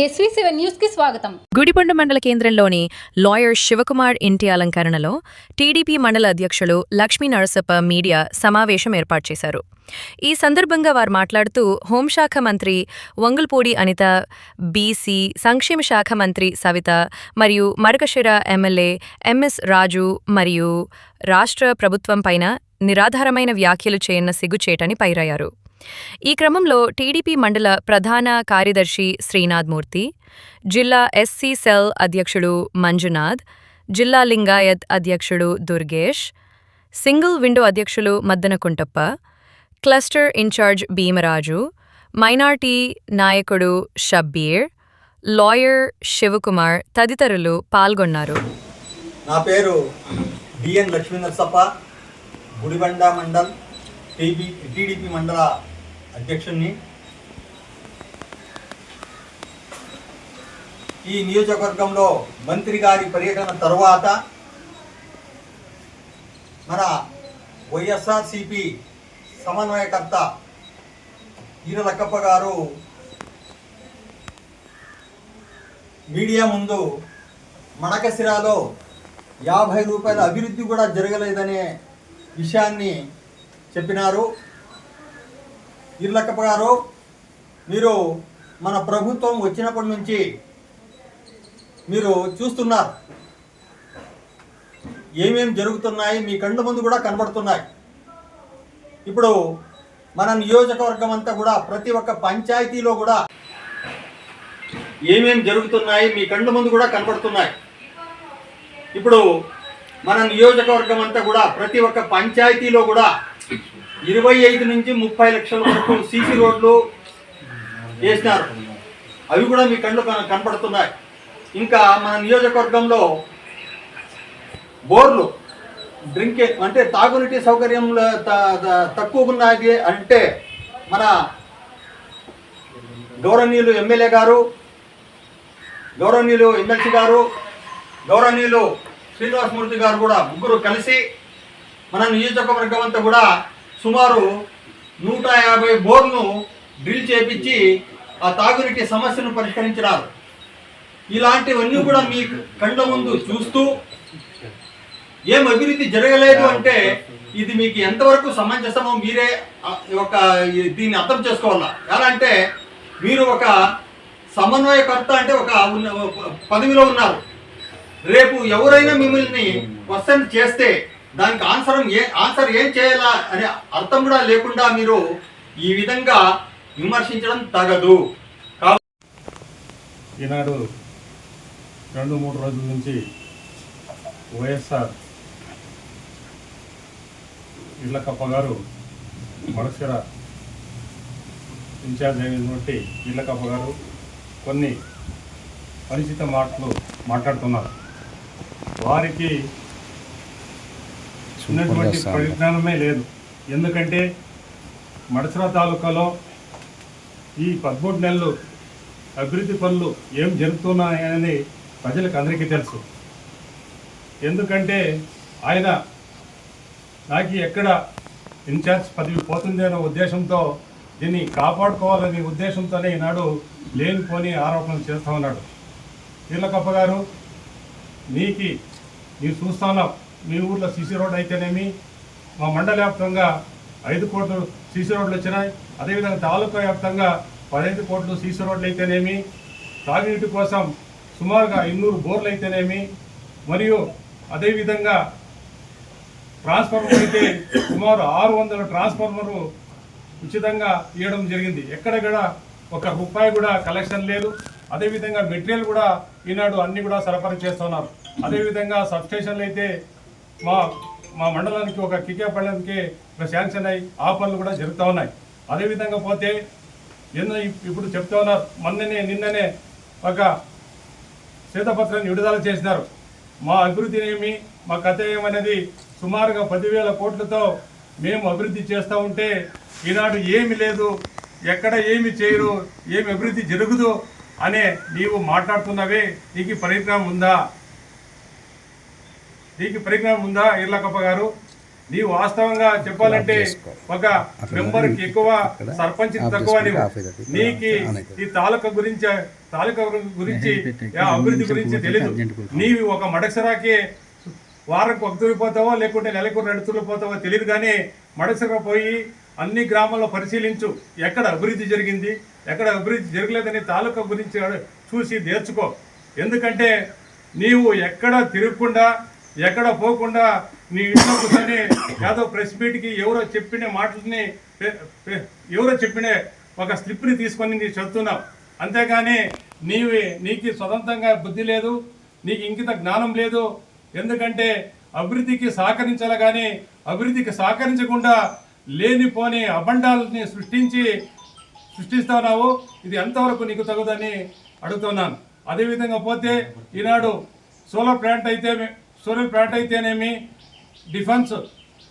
SV seven న్యూస్కి స్వాగతం. గుడిబండ మండల కేంద్రంలోని లాయర్ శివకుమార్ ఇంటి అలంకరణలో టీడీపీ మండల అధ్యక్షులు లక్ష్మీ నరసప్ప మీడియా సమావేశం ఏర్పాటు చేశారు. ఈ సందర్భంగా వారు మాట్లాడుతూ హోంశాఖ మంత్రి వంగుల్పూడి అనిత బీసీ సంక్షేమ శాఖ మంత్రి సవిత మరియు మరకశిర ఎమ్మెల్యే ఎంఎస్ రాజు మరియు రాష్ట్ర ప్రభుత్వంపైన నిరాధారమైన వ్యాఖ్యలు చేయన్న సిగ్గుచేటని పైరయ్యారు. ఈ క్రమంలో టీడీపీ మండల ప్రధాన కార్యదర్శి శ్రీనాథ్ మూర్తి జిల్లా ఎస్సీ సెల్ అధ్యక్షుడు మంజునాథ్ జిల్లా లింగాయత్ అధ్యక్షుడు దుర్గేష్ సింగిల్ విండో అధ్యక్షులు Maddana Kuntappa cluster incharge Bheemaraju minority నాయకుడు షబ్బీర్ లాయర్ శివకుమార్ తదితరులు పాల్గొన్నారు. నా పేరు B N Lakshmi Narasappa Gudibanda mandal TDP మండల అధ్యక్షుణ్ణి. ఈ నియోజకవర్గంలో మంత్రి గారి పర్యటన తరువాత మన వైఎస్ఆర్సిపి సమన్వయకర్త ఈర లక్కప్ప గారు మీడియా ముందు మడకసిరాలో యాభై రూపాయల అభివృద్ధి కూడా జరగలేదనే విషయాన్ని చెప్పినారు. ఇర్లక్కప్ప గారు మీరు మన ప్రభుత్వం వచ్చినప్పటి నుంచి మీరు చూస్తున్నారు. ఏమేం జరుగుతున్నాయి మీ కళ్ళు ముందు కూడా కనబడుతున్నాయి. ఇప్పుడు మన నియోజకవర్గం అంతా కూడా ప్రతి ఒక్క పంచాయతీలో కూడా ఏమేం జరుగుతున్నాయి మీ కళ్ళు ముందు కూడా కనబడుతున్నాయి. ఇప్పుడు మన నియోజకవర్గం అంతా కూడా ప్రతి ఒక్క పంచాయతీలో కూడా ఇరవై ఐదు నుంచి ముప్పై లక్షల వరకు సీసీ రోడ్లు వేసినారు. అవి కూడా మీ కళ్ళు కనపడుతున్నాయి. ఇంకా మన నియోజకవర్గంలో బోర్లు డ్రింకే అంటే తాగునీటి సౌకర్యం తక్కువ ఉన్నది అంటే మన గౌరవనీయులు ఎమ్మెల్యే గారు గౌరవనీయులు ఎమ్మెల్సీ గారు గౌరవనీయులు శ్రీనివాసమూర్తి గారు కూడా ముగ్గురు కలిసి మన నియోజకవర్గం అంతా కూడా సుమారు నూట యాభై బోర్లను డ్రిల్ చేపించి ఆ తాగునీటి సమస్యను పరిష్కరించినారు. ఇలాంటివన్నీ కూడా మీ కళ్ళ ముందు చూస్తూ ఏం అభివృద్ధి జరగలేదు అంటే ఇది మీకు ఎంతవరకు సమంజసమో మీరే ఒక దీన్ని అర్థం చేసుకోవాలా? ఎలా అంటే మీరు ఒక సమన్వయకర్త అంటే ఒక ఉన్న- పదవిలో ఉన్నారు. రేపు ఎవరైనా మిమ్మల్ని క్వశ్చన్ చేస్తే దానికి ఆన్సర్ ఏ ఆన్సర్ ఏం చేయాలా అనే అర్థం కూడా లేకుండా మీరు ఈ విధంగా విమర్శించడం తగదు. ఈనాడు రెండు మూడు రోజుల నుంచి వైఎస్ఆర్ ఇళ్ళకప్ప గారు మడసిర ఇన్ఛార్జ్ అయినటువంటి ఇళ్ళకప్ప గారు కొన్ని పరిచిత మాటలు మాట్లాడుతున్నారు. వారికి ఉన్నటువంటి పరిజ్ఞానమే లేదు. ఎందుకంటే మడసిర తాలూకాలో ఈ పదమూడు నెలలు అభివృద్ధి పనులు ఏం జరుగుతున్నాయని ప్రజలకు అందరికీ తెలుసు. ఎందుకంటే ఆయన నాకు ఎక్కడ ఇన్ఛార్జ్ పదవి పోతుంది అనే ఉద్దేశంతో దీన్ని కాపాడుకోవాలనే ఉద్దేశంతోనే ఈనాడు లేనిపోని ఆరోపణలు చేస్తూ ఉన్నాడు. నీలకప్ప గారు నీకి నీవు చూస్తున్నాం మీ ఊర్లో సీసీ రోడ్ అయితేనేమి? మా మండల వ్యాప్తంగా ఐదు కోట్లు సీసీ రోడ్లు వచ్చినాయి. అదేవిధంగా తాలూకా వ్యాప్తంగా పదహైదు కోట్లు సీసీ రోడ్లు అయితేనేమి? తాగునీటి కోసం సుమారుగా ఇన్నూరు బోర్లు అయితేనేమి? మరియు అదేవిధంగా ట్రాన్స్ఫార్మర్ అయితే సుమారు ఆరు వందల ట్రాన్స్ఫార్మర్ ఉచితంగా ఇవ్వడం జరిగింది. ఎక్కడెక్కడ ఒక రూపాయి కూడా కలెక్షన్ లేదు. అదేవిధంగా మెటీరియల్ కూడా ఈనాడు అన్ని కూడా సరఫరా చేస్తున్నారు. అదేవిధంగా సబ్స్టేషన్లు అయితే మా మా మండలానికి ఒక కికేపల్లానికి ఒక శాంక్షన్ అయ్యి ఆ పనులు కూడా జరుగుతూ ఉన్నాయి. అదేవిధంగా పోతే ఎన్నో ఇప్పుడు చెప్తా ఉన్నారు. మొన్ననే నిన్ననే ఒక శ్వేతపత్రాన్ని విడుదల చేసినారు. మా అభివృద్ధి ఏమి మా కథ ఏమనేది సుమారుగా పదివేల కోట్లతో మేము అభివృద్ధి చేస్తూ ఉంటే ఈనాడు ఏమి లేదు ఎక్కడ ఏమి చేయరు ఏమి అభివృద్ధి జరుగుదు అనే నీవు మాట్లాడుతున్నవే నీకు పరిజ్ఞానం ఉందా? నీకు పరిజ్ఞానం ఉందా ఇర్లకప్ప గారు? నీవు వాస్తవంగా చెప్పాలంటే ఒక మెంబర్కి ఎక్కువ సర్పంచ్ తక్కువ నీకి ఈ తాలూకా గురించి తాలూకా గురించి అభివృద్ధి గురించి తెలియదు నీవి ఒక మడసరాకి వారంకి ఒక తూరి పోతావో లేకుంటే నెలకు రెండు తూర్లు పోతావో తెలియదు కానీ మడసరా పోయి అన్ని గ్రామాల్లో పరిశీలించు. ఎక్కడ అభివృద్ధి జరిగింది ఎక్కడ అభివృద్ధి జరగలేదని తాలూకా గురించి చూసి నేర్చుకో. ఎందుకంటే నీవు ఎక్కడ తిరగకుండా ఎక్కడ పోకుండా నీ ఇంట్లో కూర్చొని ఏదో ప్రెస్ మీట్కి ఎవరో చెప్పిన మాటల్ని ఎవరో చెప్పిన ఒక స్లిప్ని తీసుకొని నీ చదువుతున్నావు. అంతేగాని నీవి నీకు స్వతంత్రంగా బుద్ధి లేదు నీకు ఇంకిత జ్ఞానం లేదు. ఎందుకంటే అభివృద్ధికి సహకరించాలి కానీ అభివృద్ధికి సహకరించకుండా లేనిపోని అబండాలని సృష్టించి సృష్టిస్తున్నావు ఇది ఎంతవరకు నీకు తగుదని అడుగుతున్నాను. అదేవిధంగా పోతే ఈనాడు సోలార్ ప్లాంట్ అయితే సోలార్ ప్లాంట్ అయితేనేమి డిఫెన్స్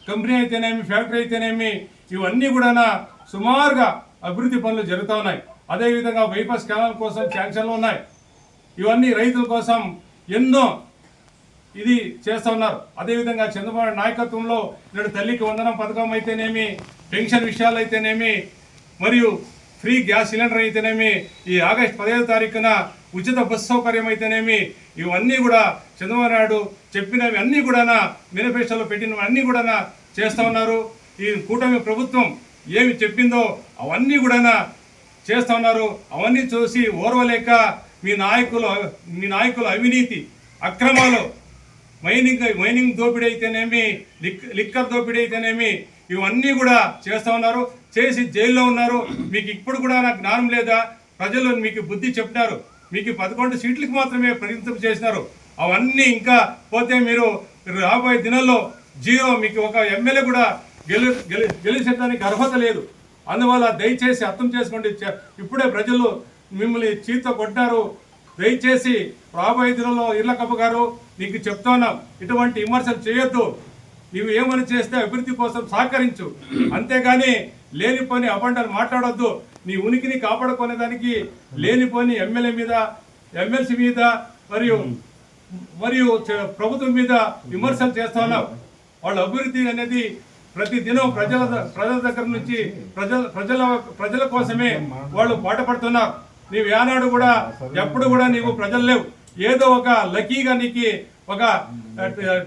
కంపెనీ అయితేనేమి ఫ్యాక్టరీ అయితేనేమి ఇవన్నీ కూడా సుమారుగా అభివృద్ధి పనులు జరుగుతూ ఉన్నాయి. అదేవిధంగా వైపాస్ కెనాల్ కోసం శాంక్షన్లు ఉన్నాయి. ఇవన్నీ రైతుల కోసం ఎన్నో ఇది చేస్తూ ఉన్నారు. అదేవిధంగా చంద్రబాబు నాయకత్వంలో నేడు తల్లికి వందనం పథకం అయితేనేమి పెన్షన్ విషయాలు అయితేనేమి మరియు ఫ్రీ గ్యాస్ సిలిండర్ అయితేనేమి ఈ ఆగస్ట్ పదిహేను తారీఖున ఉచిత బస్సు సౌకర్యం అయితేనేమి ఇవన్నీ కూడా చంద్రబాబు నాయుడు చెప్పినవి అన్నీ కూడా మేనిఫెస్టోలో పెట్టినవి అన్నీ కూడా చేస్తూ ఉన్నారు. ఈ కూటమి ప్రభుత్వం ఏమి చెప్పిందో అవన్నీ కూడా చేస్తూ ఉన్నారు. అవన్నీ చూసి ఓర్వలేక మీ నాయకులు మీ నాయకుల అవినీతి అక్రమాలు మైనింగ్ మైనింగ్ దోపిడీ అయితేనేమి లిక్ లిక్కర్ దోపిడీ అయితేనేమి ఇవన్నీ కూడా చేస్తూ ఉన్నారు. చేసి జైల్లో ఉన్నారు. మీకు ఇప్పుడు కూడా నాకు జ్ఞానం లేదా? ప్రజలు మీకు బుద్ధి చెప్పినారు. మీకు పదకొండు సీట్లకు మాత్రమే పరిమితం చేసినారు. అవన్నీ ఇంకా పోతే మీరు రాబోయే దినాల్లో జీరో మీకు ఒక ఎమ్మెల్యే కూడా గెలు గెలి గెలిచేదానికి అర్హత లేదు. అందువల్ల దయచేసి అర్థం చేసుకోండి. ఇప్పుడే ప్రజలు మిమ్మల్ని చీత కొట్టారు. దయచేసి రాబోయే దినంలో ఇర్లకప్ప గారు నీకు చెప్తున్నాం ఇటువంటి విమర్శలు చేయొద్దు. నువ్వు ఏమని చేస్తే అభివృద్ధి కోసం సహకరించు. అంతేగాని లేనిపోని అబండాలు మాట్లాడొద్దు. నీ ఉనికిని కాపాడుకునే దానికి లేనిపోని ఎమ్మెల్యే మీద ఎమ్మెల్సీ మీద మరియు మరియు ప్రభుత్వం మీద విమర్శలు చేస్తా ఉన్నావు. వాళ్ళ అభివృద్ధి అనేది ప్రతి దినం ప్రజల ప్రజల దగ్గర నుంచి ప్రజల ప్రజల ప్రజల కోసమే వాళ్ళు పాటుపడుతున్నారు నీవు ఏనాడు కూడా ఎప్పుడు కూడా నీవు ప్రజలు లేవు. ఏదో ఒక లక్కీగా నీకు ఒక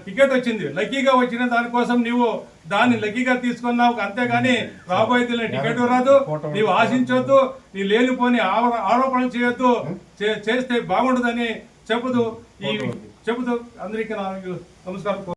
టికెట్ వచ్చింది. లక్కీగా వచ్చిన దానికోసం నీవు దాన్ని లక్కీగా తీసుకున్నావు. అంతేగాని రాబోయే దినం టికెట్ రాదు. నీవు ఆశించొద్దు. నీ లేనిపోని ఆరోపణలు చేయొద్దు. చేస్తే బాగుండదని చెబుతూ ఈ చెబుతూ అందరికీ నమస్కారం.